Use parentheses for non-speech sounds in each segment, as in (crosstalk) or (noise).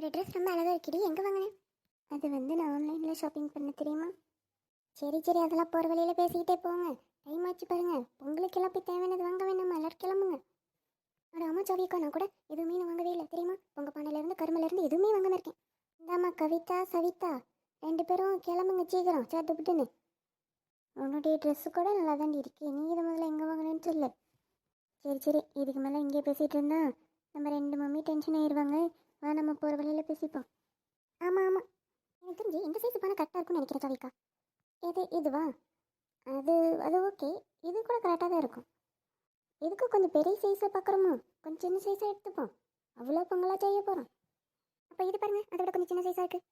உன்னோட ட்ரெஸ் ரொம்ப அழகாக இருக்குடி. எங்கே வாங்கினேன் அது வந்து நான் ஆன்லைனில் ஷாப்பிங் பண்ண தெரியுமா? சரி சரி அதெல்லாம் போகிற வழியில் பேசிக்கிட்டே போங்க. டைம் ஆச்சு பாருங்கள் பொங்கலுக்கெல்லாம் போய் தேவையானது வாங்க வேணாமா எல்லாரும் கிளம்புங்க. அட அம்மா சாவிக்கா நான் கூட எதுவுமே நான் வாங்கவே இல்லை. தெரியுமா? பொங்க பானையிலேருந்து கருமலேருந்து எதுவுமே வாங்காம இருக்கேன். இந்தாம்மா கவிதா சவிதா. ரெண்டு பேரும் கிளம்புங்க சீக்கிரம். சேர்த்து விட்டுன்னு உன்னுடைய ட்ரெஸ்ஸு கூட நல்லா தாண்டி இருக்கு. நீ இதை முதல்ல எங்கே வாங்கினேன்னு சொல்லு. சரி சரி இதுக்கு மேலே இங்கே பேசிகிட்டு இருந்தா நம்ம ரெண்டு மம்மி டென்ஷன் ஆயிடுவாங்க வா நம்ம போகிற வழியில் பேசிப்போம். ஆமாம் ஆமாம் எனக்கு தெரிஞ்சு இந்த சைஸ் பானை கரெக்டாக இருக்கும்னு நினைக்கிறேன் கவிக்கா இது இதுவா? அது அது ஓகே இது கூட கரெக்டாக தான் இருக்கும். இதுக்கு கொஞ்சம் பெரிய சைஸை பார்க்குறோமோ கொஞ்சம் சின்ன சைஸாக எடுத்துப்போம். அவ்வளோ பொங்கலாக செய்ய போகிறோம் அப்போ இது பாருங்கள் அதை விட கொஞ்சம் சின்ன சைஸாக இருக்குது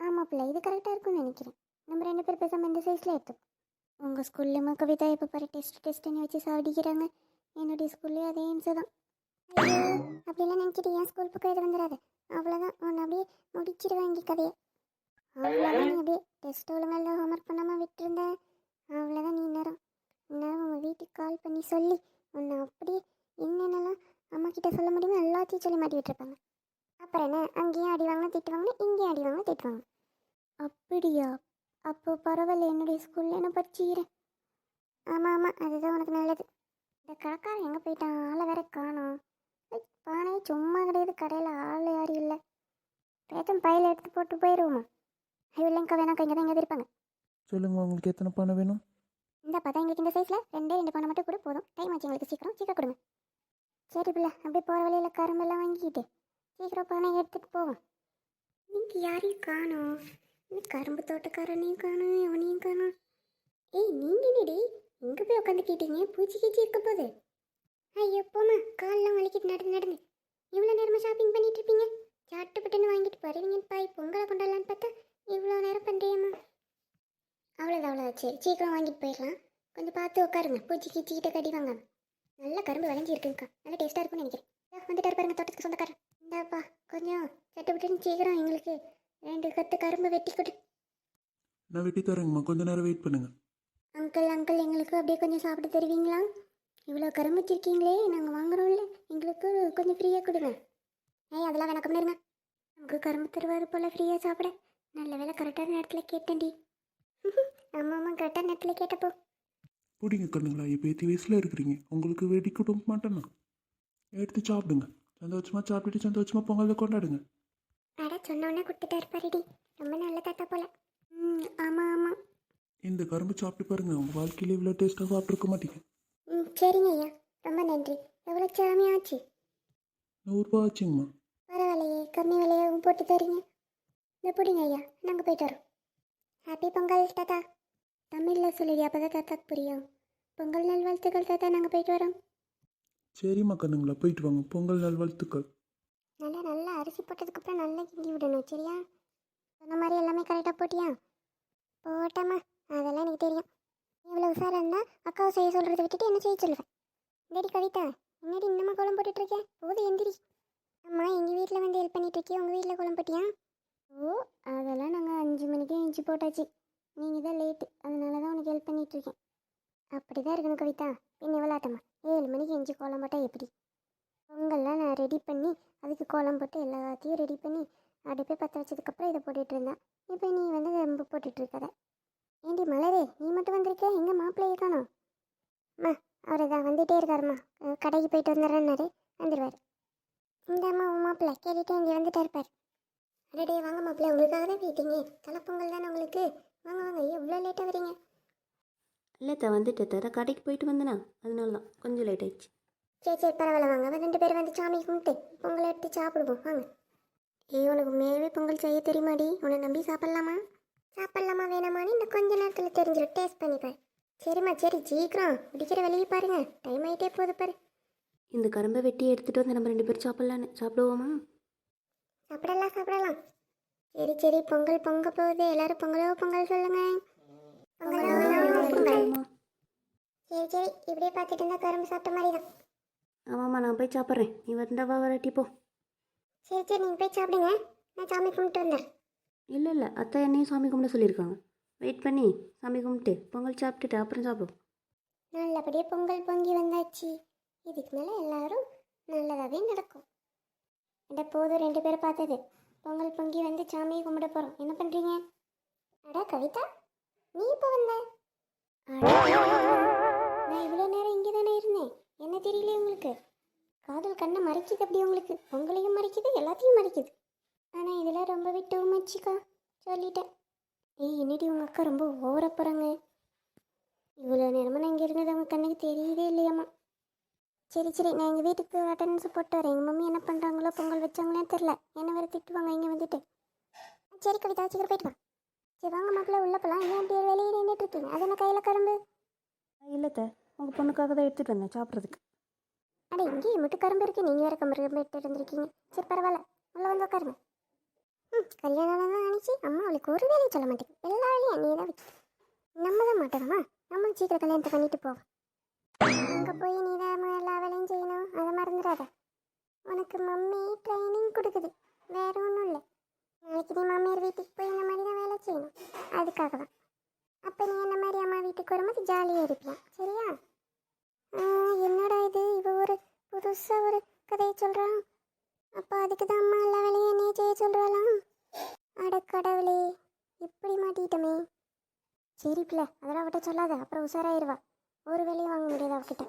ஆமாம் பிள்ளை இது கரெக்டாக இருக்கும்னு நினைக்கிறேன். நம்ம ரெண்டு பேர் பேசாமல் இந்த சைஸில் எடுத்துப்போம். உங்கள் ஸ்கூல்லேயுமா கவிதா எப்போ பாரு டெஸ்ட் டெஸ்ட்டுன்னு வச்சு சாடிக்கிறாங்க என்னுடைய ஸ்கூல்லேயும் அதே இன்சு தான். அப்படிலாம் நினச்சிட்டு ஏன் ஸ்கூல் பக்கம் இது வந்துடாது. அவ்வளோதான் உன்னை அப்படியே முடிச்சிடுவேன் இங்கே கதையை. அவ்வளோதான் நீ அப்படியே டெஸ்ட் ஒழுங்காக ஹோம்ஒர்க் பண்ணாமல் விட்டுருந்தேன் அவ்வளோதான் நீ நேரம் நேரம் உங்கள் வீட்டுக்கு கால் பண்ணி சொல்லி உன்னை அப்படியே என்னென்னலாம் அம்மா கிட்ட சொல்ல முடியுமோ எல்லாத்தையும் சொல்லி மாட்டி விட்டுருப்பாங்க. அப்புறம் என்ன? அங்கேயும் அடி வாங்க திட்டுவாங்க இங்கேயும் அடி வாங்க திட்டுவாங்க. அப்படியா? அப்போ பரவாயில்ல என்னுடைய ஸ்கூலில் என்ன படிச்சுக்கிறேன்? ஆமாம் ஆமாம் அதுதான் உனக்கு நல்லது. இந்த கடைக்காரன் எங்கே போயிட்டான்? ஆளை வேற காணோம். ஐ, பானையே சும்மா கிடையாது. கடையில் ஆள் யாரும் இல்லை. பேச்சும் பையில எடுத்து போட்டு போயிடுவோமா ஐயோ இல்லைங்கக்கா வேணாக்கா இங்கே தான் எங்கேயாவது இருப்பாங்க. சொல்லுங்கள் உங்களுக்கு எத்தனை பானை வேணும்? இந்த பார்த்தா எங்களுக்கு இந்த சைஸில் ரெண்டே ரெண்டு பணம் மட்டும் கூட போதும். டைம் ஆச்சு எங்களுக்கு சீக்கிரம். சீக்கிரம் கொடுங்க. சரி பிள்ளை அப்படியே போகிற வழியில் கரும்பெல்லாம் வாங்கிக்கிட்டு சீக்கிரம் பானை எடுத்துகிட்டு போவோம். நீங்கள் யாரையும் காணோம். இந்த கரும்பு தோட்டக்காரனையும் காணும் அவனையும் காணும். ஏய் நீங்கள் என்னடி? எங்கே போய் உட்காந்துக்கிட்டீங்க பூச்சி கீச்சி இருக்க போகுது. ஐயோ போமா காலெல்லாம் வலிக்கிட்டு நடந்து நடந்து. இவ்வளோ நேரமாக ஷாப்பிங் பண்ணிட்டு இருப்பீங்க? சாட்டுப்பட்டுன்னு வாங்கிட்டு வருவீங்க பாய் பொங்கலை கொண்டாடலான்னு பார்த்தா இவ்வளோ நேரம் பண்ணுறியம்மா அவ்வளோதான் அவ்வளோதான் சரி சீக்கிரம் வாங்கிட்டு போயிடலாம். கொஞ்சம் பார்த்து உட்காருங்க. பூச்சி கீச்சிக்கிட்ட கடி வாங்க நல்ல கரும்பு விளைஞ்சி இருக்குங்கக்கா. நல்ல டேஸ்ட்டாக இருக்கும்னு நினைக்கிறேன். வந்துட்டாரு பாருங்க தோட்டத்துக்கு சொந்தக்காரன் இந்தாப்பா கொஞ்சம் சட்டை விட்டுன்னு சீக்கிரம் எங்களுக்கு ரெண்டு கத்து கரும்பு வெட்டி கொடு. நான் வெட்டி தரேங்கம்மா. கொஞ்ச நேரம் வெயிட் பண்ணுங்கள் அங்கிள் அங்கிள் எங்களுக்கு அப்படியே கொஞ்சம் சாப்பிட தருவீங்களா? இவ்வளோ கரும்பு வச்சிருக்கீங்களே நாங்கள் வாங்குறோம்ல. எங்களுக்கு கொஞ்சம் ஃப்ரீயாக கொடுங்க. ஏய் அதெல்லாம் வேணாம் இருங்க. நமக்கு கரும்பு தருவார் போல் ஃப்ரீயாக சாப்பிட. நல்ல வேலை கரெக்டான நேரத்தில் கேட்டேன்டி. (laughs) ஆமாம் ஆமாம் கரெக்டான நேரத்தில் கேட்டப்போ. பிடிங்க கண்ணுங்களா இப்போ எத்தி வயசில் இருக்கிறீங்க. உங்களுக்கு வெடி கொடுக்க மாட்டேன்னா? எடுத்து சாப்பிடுங்க. சந்தோஷமாக சாப்பிட்டுட்டு சந்தோஷமாக பொங்கலை கொண்டாடுங்க. அட சொன்னோன்னே கொடுத்துட்டாரு பாருடி. ரொம்ப நல்ல தாத்தா போல. ம் ஆமாம் ஆமாம் இந்த கரும்பு சாப்பிட்டு பாருங்க. உங்கள் வாழ்க்கையில் இவ்வளோ டேஸ்ட்டாக சாப்பிட்ருக்க மாட்டீங்க. சரிங்க ஐயா. ரொம்ப நன்றி. எவ்வளோ சாமியாச்சு நூறுரூபா ஆச்சுங்கம்மா பரவாயில்லையே. கம்மி விலையாகவும் போட்டு தரீங்க. இந்த பிடிங்க ஐயா. நாங்கள் போயிட்டு வரோம். ஹாப்பி பொங்கல் தாத்தா. தமிழில் சொல்லுடி அப்போ தான் தாத்தாக்கு புரியும். பொங்கல் நல்வாழ்த்துக்கள் தாத்தா. நாங்கள் போயிட்டு வரோம். சரிம்மா கண்ணுங்களா. போயிட்டு வாங்க. பொங்கல் நல்வாழ்த்துக்கள். நல்லா நல்லா அரிசி போட்டதுக்கப்புறம் நல்லா கிண்டி விடணும் சரியா? சொன்ன மாதிரி எல்லாமே கரெக்டாக போட்டியா? போட்டம்மா. அதெல்லாம் எனக்கு தெரியும். இவ்வளோ உஷாராக இருந்தால் அக்காவை செய்ய சொல்கிறத விட்டுட்டு என்ன செய்ய சொல்லுவேன் இந்தடி கவிதா என்னடி இன்னமா கோலம் போட்டுட்ருக்கேன் போது எந்திரி. அம்மா எங்கள் வீட்டில் வந்து ஹெல்ப் பண்ணிட்டு உங்கள் வீட்டில் கோலம் போட்டியா? ஓ அதெல்லாம் நாங்கள் அஞ்சு மணிக்கே எஞ்சி போட்டாச்சு. நீங்கள் தான் லேட்டு அதனால தான் உனக்கு ஹெல்ப் பண்ணிகிட்ருக்கேன் இருக்கேன் அப்படி தான் இருக்கணும் கவிதா. பின் எவ்வளோட்டம்மா ஏழு மணிக்கு எஞ்சி கோலம் போட்டால் எப்படி? பொங்கல்லாம் நான் ரெடி பண்ணி அதுக்கு கோலம் போட்டு எல்லாத்தையும் ரெடி பண்ணி அடுப்பே பற்ற வச்சதுக்கப்புறம் இதை போட்டுட்ருந்தேன் இப்போ நீ வந்து ரொம்ப போட்டுட்ருக்கதை ஏண்டி மலரே நீ மட்டும் வந்திருக்க? எங்கே மாப்பிள்ளையே காணோம். அம்மா அவர் தான் வந்துகிட்டே இருக்காருமா கடைக்கு போயிட்டு வந்துடுறேன்னாரு. வந்துடுவார் இந்த அம்மா உன் மாப்பிள்ளை கேட்டுட்டு இங்கே வந்துட்டா இருப்பார் அடடே வாங்க மாப்பிள்ளை உங்களுக்காக தான் வெயிட்டிங்க தலைப்பொங்கல் தானே உங்களுக்கு? வாங்க வாங்க எவ்வளோ லேட்டாக வரீங்க. இல்லை த வந்துட்டு தர கடைக்கு போயிட்டு வந்தேனா. அதனால தான். கொஞ்சம் லேட் ஆயிடுச்சு. சரி சரி பரவாயில்ல வாங்க. அவன் ரெண்டு பேரும் வந்து சாமி கும்பிட்டு பொங்கலை எடுத்து சாப்பிடுவோம். வாங்க. ஏய் உனக்கு உண்மையாகவே பொங்கல் செய்ய தெரியுமாடி? உன்னை நம்பி சாப்பிட்லாமா? சாப்பிட்லாமா வேணாமான்னு இந்த கொஞ்ச நேரத்தில் தெரிஞ்சிடும் டேஸ்ட் பண்ணிப்பார் சரிம்மா சரி சீக்கிரம். பிடிக்கிற வெளியே பாருங்க. டைம் ஆகிட்டே போகுது பாரு. இந்த கரும்பை வெட்டி எடுத்துகிட்டு வந்து நம்ம ரெண்டு பேரும் சாப்பிட்லான்னு. சாப்பிடுவோமா? சாப்பிடலாம் சாப்பிடலாம். சரி சரி பொங்கல் பொங்க போகுது. எல்லாரும் பொங்கலோ பொங்கல் சொல்லுங்க. சரி சரி இப்படியே பார்த்துட்டு இருந்தா கரும்பு சாப்பிட்ட மாதிரி தான் ஆமாம்மா நான் போய் சாப்பிட்றேன். நீ வரண்டவா வரட்டி போ. சரி சரி நீங்கள் போய் சாப்பிடுங்க. நான் சாமி கும்பிட்டு வந்துடுறேன். இல்லை இல்லை. அத்தை என்னையும் சாமி கும்பிட சொல்லியிருக்காங்க. வெயிட் பண்ணி சாமி கும்பிட்டு பொங்கல் சாப்பிட்டுட்டு அப்புறம் சாப்பிடுவோம். நல்லபடியாக பொங்கல் பொங்கி வந்தாச்சு. இதுக்கு மேலே எல்லாரும் நல்லதாகவே நடக்கும். அட போதும் ரெண்டு பேரை பார்த்தது. பொங்கல் பொங்கி வந்து சாமியை கும்பிட போகிறோம் என்ன பண்ணுறீங்க அடா கவிதா நீ இப்போ வந்த? நான் இவ்வளோ நேரம் இங்கே தானே இருந்தேன். என்ன தெரியல உங்களுக்கு? காதல் கண்ணை மறைக்குது அப்படி உங்களுக்கு? பொங்கலையும் மறைக்குது எல்லாத்தையும் மறைக்குது. இதில் ரொம்ப விட்டு மச்சிக்கா சொல்லிட்டேன். ஏய் என்னடி உங்கள் அக்கா ரொம்ப ஓவர போகிறாங்க இவ்வளோ நேரமாக நான் இங்கே இருந்தது அவங்க கண்ணுக்கு தெரியவே இல்லையாம்மா சரி சரி நான் எங்கள் வீட்டுக்கு அட்டண்டன்ஸ் போட்டு வரேன். எங்கள் மம்மி என்ன பண்ணுறாங்களோ பொங்கல் வச்சாங்களே தெரில என்ன வேறு திட்டுவாங்க இங்கே வந்துட்டு. சரி கவிதா சீக்கிரம் போயிட்டு வா. சரி வாங்க மாப்பிள்ள உள்ள போகலாம் ஏன் அப்படியே வெளியே நின்றுட்டு இருக்கீங்க? அது என்ன கையில் கரும்பு? இல்லைத்த உங்கள் பொண்ணுக்காக தான் எடுத்துகிட்டு வந்தேன் சாப்பிட்றதுக்கு. அட இங்கேயே மட்டும் கரும்பு இருக்கு. நீங்கள் வேறு கம்பு கரும்பு எடுத்து இருந்திருக்கீங்க சரி பரவாயில்ல. உள்ள வந்து உட்காருங்க. கல்யாணம் தான் நினச்சி அம்மா அவளுக்கு ஒரு வேலையும் சொல்ல மாட்டேங்க. எல்லா வேலையும் அன்னையே தான் நம்ம தான் மாட்டோமா நம்ம சீக்கிரம் கல்யாணத்தை பண்ணிட்டு போவோம். அங்கே போய் நீ தான் எல்லா வேலையும் செய்யணும். அதை மறந்துடாத. உனக்கு மம்மி ட்ரைனிங் கொடுக்குது. வேற ஒன்றும் இல்லை. நாளைக்கு நீ மாமியார் வீட்டுக்கு போய் இந்த மாதிரி தான் வேலை செய்யணும். அதுக்காக தான். அப்போ நீ என்ன மாதிரி அம்மா வீட்டுக்கு வரும்போது ஜாலியாக இருக்கலாம் சரியா? என்னடா இது? இவ ஒரு புதுசாக ஒரு கதையை சொல்கிறான் அப்போ அதுக்கு தான் அம்மா எல்லா வேலையும் என்னையே செய்ய சொல்கிறாளாம் அட கடவுளே இப்படி மாட்டிட்டோமே. சரி பிள்ளை அதெல்லாம் அவட்ட சொல்லாத அப்புறம் உஷாராயிருவா. ஒரு வேலையும் வாங்க முடியாது அவகிட்ட.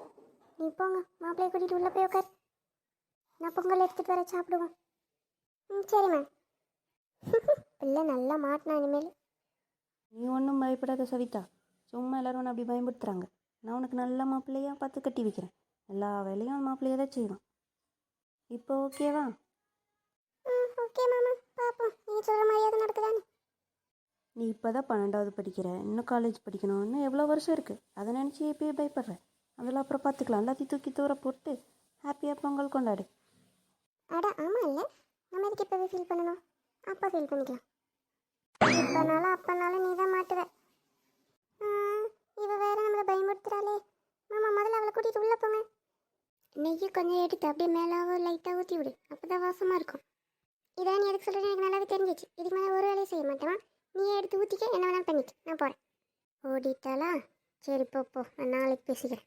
நீ போங்க மாப்பிள்ளைய கூட்டிகிட்டு உள்ளே போய் உட்கார் நான் பொங்கல் எடுத்துகிட்டு வர சாப்பிடுவோம். ம் சரிம்மா (laughs) பிள்ளை நல்லா மாட்டினா இனிமேல். நீ ஒன்றும் பயப்படாத சவிதா. சும்மா எல்லாரும் ஒன்று அப்படி பயன்படுத்துகிறாங்க நான் உனக்கு நல்ல மாப்பிள்ளையாக பார்த்து கட்டி வைக்கிறேன். எல்லா வேலையும் மாப்பிள்ளையாக தான் செய்வான். இப்போ ஓகேவா ஓகே மாமா. பார்ப்போம் நீங்கள் சொல்கிற மாதிரியாவது நடக்குதானே நீ இப்போ தான் பன்னெண்டாவது படிக்கிற. இன்னும் காலேஜ் படிக்கணும். இன்னும் எவ்வளோ வருஷம் இருக்குது அதை நினச்சி எப்பயே பயப்படுற. அதெல்லாம் அப்புறம் பார்த்துக்கலாம். எல்லாத்தையும் தூக்கி தூர போட்டு ஹாப்பியாக பொங்கல் கொண்டாடு. அட ஆமாம் இல்லை. நம்ம எதுக்கு இப்போவே ஃபீல் பண்ணணும்? அப்போ ஃபீல் பண்ணிக்கலாம். இப்போனாலும் அப்போனாலும் நீ தான் மாட்டுவ இவ வேற நம்மளை பயமுறுத்துறாளே. மாமா முதல்ல அவளை கூட்டிகிட்டு உள்ளே போங்க. நெய்யை கொஞ்சம் எடுத்து அப்படியே மேலாவோ லைட்டாக ஊற்றி விடு. அப்போ தான் வாசமாக இருக்கும். இதான் நீ எதுக்கு சொல்கிறேன் எனக்கு நல்லாவே தெரிஞ்சிச்சு. இதுக்கு மேலே ஒரு வேலையும் செய்ய மாட்டேன். நீயே எடுத்து ஊற்றிக்க என்ன வேணாலும் பண்ணிக்க. நான் போகிறேன் ஓடிட்டாளா? சரி போ போ. நான் நாளைக்கு பேசிக்கிறேன்.